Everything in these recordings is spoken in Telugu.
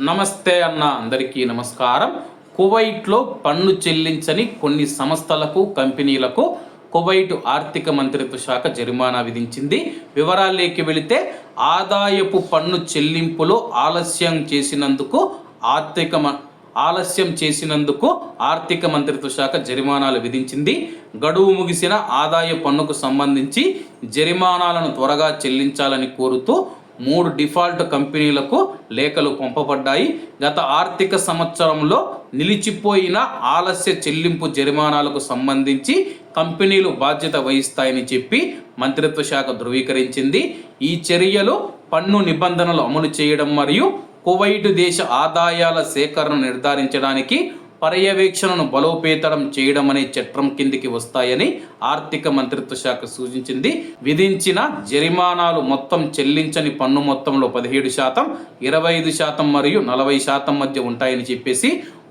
నమస్తే అన్న అందరికీ నమస్కారం. కువైట్లో పన్ను చెల్లించని కొన్ని సంస్థలకు కంపెనీలకు కువైట్ ఆర్థిక మంత్రిత్వ శాఖ జరిమానా విధించింది. వివరాల్లోకి వెళితే ఆదాయపు పన్ను చెల్లింపులో ఆలస్యం చేసినందుకు ఆర్థిక మ- ఆలస్యం చేసినందుకు ఆర్థిక మంత్రిత్వ శాఖ జరిమానాలు విధించింది. గడువు ముగిసిన ఆదాయ పన్నుకు సంబంధించి జరిమానాలను త్వరగా చెల్లించాలని కోరుతూ మూడు డిఫాల్ట్ కంపెనీలకు లేఖలు పంపబడ్డాయి. గత ఆర్థిక సంవత్సరంలో నిలిచిపోయిన ఆలస్య చెల్లింపు జరిమానాలకు సంబంధించి కంపెనీలు బాధ్యత వహిస్తాయని చెప్పి మంత్రిత్వ శాఖ ధృవీకరించింది. ఈ చర్యలు పన్ను నిబంధనలు అమలు చేయడం మరియు కువైట్ దేశ ఆదాయాల సేకరణ నిర్ధారించడానికి పర్యవేక్షణను బలోపేతడం చేయడం అనే చట్టం కిందికి వస్తాయని ఆర్థిక మంత్రిత్వ శాఖ సూచించింది. విధించిన జరిమానాలు మొత్తం చెల్లించని పన్ను మొత్తంలో పదిహేడు శాతం ఇరవై ఐదు శాతం మరియు నలభై శాతం మధ్య ఉంటాయని చెప్పేసి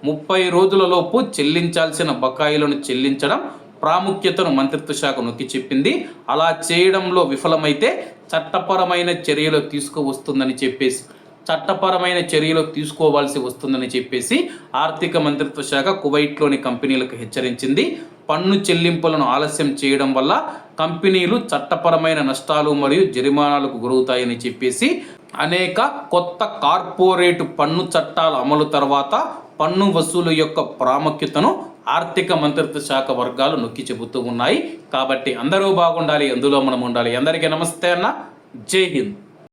ముప్పై రోజులలోపు చెల్లించాల్సిన బకాయిలను చెల్లించడం ప్రాముఖ్యతను మంత్రిత్వ శాఖ నొక్కి చెప్పింది. అలా చేయడంలో విఫలమైతే చట్టపరమైన చర్యలు తీసుకువస్తుందని చెప్పేసి చట్టపరమైన చర్యలు తీసుకోవాల్సి వస్తుందని చెప్పేసి ఆర్థిక మంత్రిత్వ శాఖ కువైట్లోని కంపెనీలకు హెచ్చరించింది. పన్ను చెల్లింపులను ఆలస్యం చేయడం వల్ల కంపెనీలు చట్టపరమైన నష్టాలు మరియు జరిమానాలకు గురవుతాయని చెప్పేసి అనేక కొత్త కార్పొరేట్ పన్ను చట్టాల అమలు తర్వాత పన్ను వసూలు యొక్క ప్రాముఖ్యతను ఆర్థిక మంత్రిత్వ శాఖ వర్గాలు నొక్కి చెబుతూ ఉన్నాయి. కాబట్టి అందరూ బాగుండాలి అందులో మనం ఉండాలి. అందరికీ నమస్తే అన్న. జై హింద్.